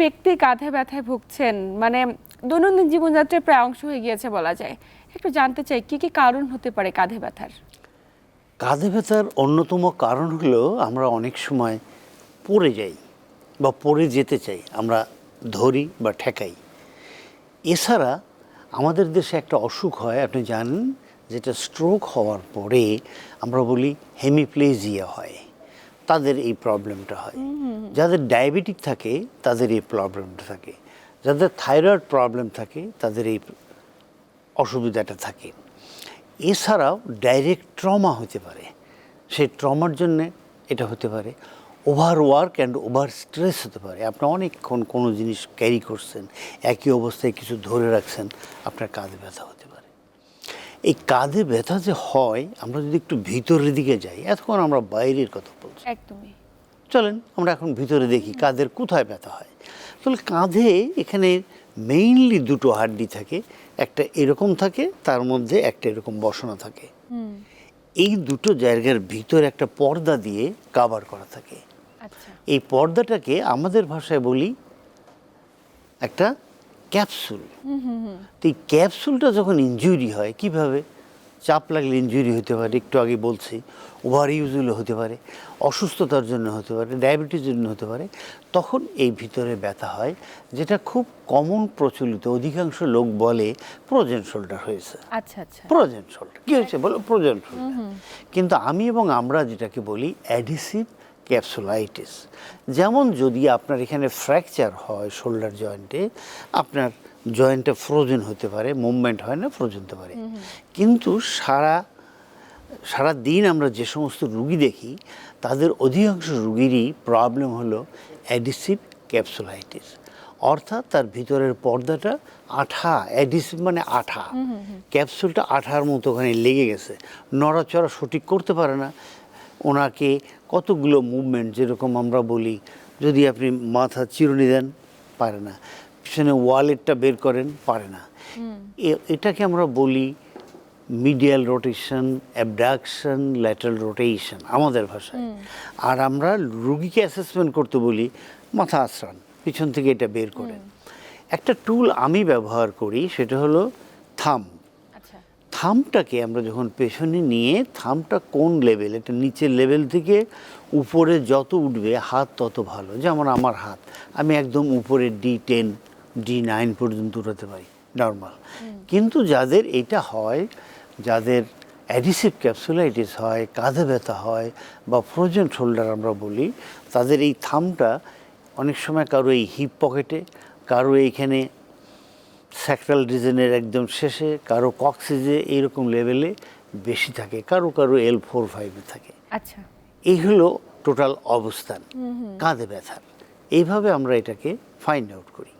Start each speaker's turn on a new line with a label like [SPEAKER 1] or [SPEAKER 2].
[SPEAKER 1] ব্যক্তি কাঁধে ব্যথায় ভুগছেন মানে দৈনন্দিন জীবনযাত্রার প্রায় অংশ হয়ে গিয়েছে বলা যায়। একটু জানতে চাই, কি কি কারণ হতে পারে কাঁধে ব্যথার?
[SPEAKER 2] কাঁধে ব্যথার অন্যতম কারণ হলো আমরা অনেক সময় পড়ে যাই বা পড়ে যেতে চাই, আমরা ধরি বা ঠেকাই। এছাড়া আমাদের দেশে একটা অসুখ হয়, আপনি জানেন, যেটা স্ট্রোক হওয়ার পরে আমরা বলি হেমিপ্লেজিয়া হয়। তাদের এই প্রবলেমটা হয়। যাদের ডায়াবেটিক থাকে, তাদের এই প্রবলেমটা থাকে। যাদের থাইরয়েড প্রবলেম থাকে, তাদের এই অসুবিধাটা থাকে। এছাড়াও ডাইরেক্ট ট্রমা হতে পারে। সেই ট্রমার জন্যে এটা হতে পারে। Over work and over stress হতে পারে। আপনি অনেকক্ষণ কোনো জিনিস ক্যারি করছেন, একই অবস্থায় কিছু ধরে রাখছেন, আপনার কাঁধে ব্যথা হতে এই কাঁধে ব্যথা যে হয় আমরা যদি একটু ভিতরের দিকে যাই এতক্ষণ আমরা বাইরের কথা বলছি।
[SPEAKER 1] একদমই।
[SPEAKER 2] চলেন আমরা এখন ভিতরে দেখি কাঁধের কোথায় ব্যথা হয়। তাহলে কাঁধে এখানে মেইনলি দুটো হাড্ডি থাকে একটা এরকম থাকে তার মধ্যে একটা এরকম বসানো থাকে। এই দুটো জায়গার ভিতরে একটা পর্দা দিয়ে কাভার করা থাকে।
[SPEAKER 1] আচ্ছা।
[SPEAKER 2] এই পর্দাটাকে আমাদের ভাষায় বলি একটা ক্যাপসুল। তো এই ক্যাপসুলটা যখন ইনজুরি হয় কীভাবে? চাপ লাগলে ইনজুরি হতে পারে একটু আগে বলছি ওভার ইউজ হলে হতে পারে অসুস্থতার জন্য হতে পারে ডায়াবেটিস জন্য হতে পারে তখন এই ভিতরে ব্যথা হয় যেটা খুব কমন প্রচলিত অধিকাংশ লোক বলে প্রোজেন শোল্ডার হয়েছে।
[SPEAKER 1] আচ্ছা আচ্ছা।
[SPEAKER 2] Frozen shoulder. কী হয়েছে? বলো প্রোজেন শোল্ডার। কিন্তু আমি এবং আমরা যেটাকে বলি অ্যাডিসিভ ক্যাপসুলাইটিস যেমন যদি আপনার এখানে ফ্র্যাকচার হয় শোল্ডার জয়েন্টে আপনার জয়েন্টটা ফ্রোজেন হতে পারে মুভমেন্ট হয় না ফ্রোজেন হতে পারে। কিন্তু সারা সারা দিন আমরা যে সমস্ত রুগী দেখি তাদের অধিকাংশ রুগীরই প্রবলেম হলো অ্যাডিসিভ ক্যাপসুলাইটিস অর্থাৎ তার ভিতরের পর্দাটা আঠা অ্যাডিসিভ মানে আঠা। ক্যাপসুলটা আঠার মতো ওখানে লেগে গেছে। নড়াচড়া সঠিক করতে পারে না। ওনাকে কতগুলো মুভমেন্ট যেরকম আমরা বলি যদি আপনি মাথা চিরুনি দেন পারে না। পিছনে ওয়ালেটটা বের করেন পারে না। এটাকে আমরা বলি medial rotation abduction lateral rotation আমাদের ভাষায়। আর আমরা রুগীকে অ্যাসেসমেন্ট করতে বলি মাথা আশ্রান পিছন থেকে এটা বের করেন একটা টুল আমি ব্যবহার করি সেটা হলো থাম
[SPEAKER 1] আচ্ছা
[SPEAKER 2] থামটাকে আমরা যখন পেছনে নিয়ে থামটা কোন লেভেল এটা নিচের লেভেল থেকে উপরে যত উঠবে হাত তত ভালো। যেমন আমার হাত আমি একদম উপরে ডি টেন ডি নাইন পর্যন্ত উঠাতে পারি নর্মাল কিন্তু যাদের এটা হয় যাদের অ্যাডিসিভ ক্যাপসুলাইটিস হয় কাঁধে ব্যথা হয় বা ফ্রোজেন শোল্ডার আমরা বলি তাদের এই থামটা অনেক সময় কারও এই হিপ পকেটে কারও এইখানে স্যাক্রাল রিজনের একদম শেষে কারও কক্সিজে এইরকম লেভেলে বেশি থাকে কারও কারও এল ফোর ফাইভে থাকে।
[SPEAKER 1] আচ্ছা।
[SPEAKER 2] এই হলো টোটাল অবস্থান। কাঁধে ব্যথার এইভাবে আমরা এটাকে ফাইন্ড আউট করি।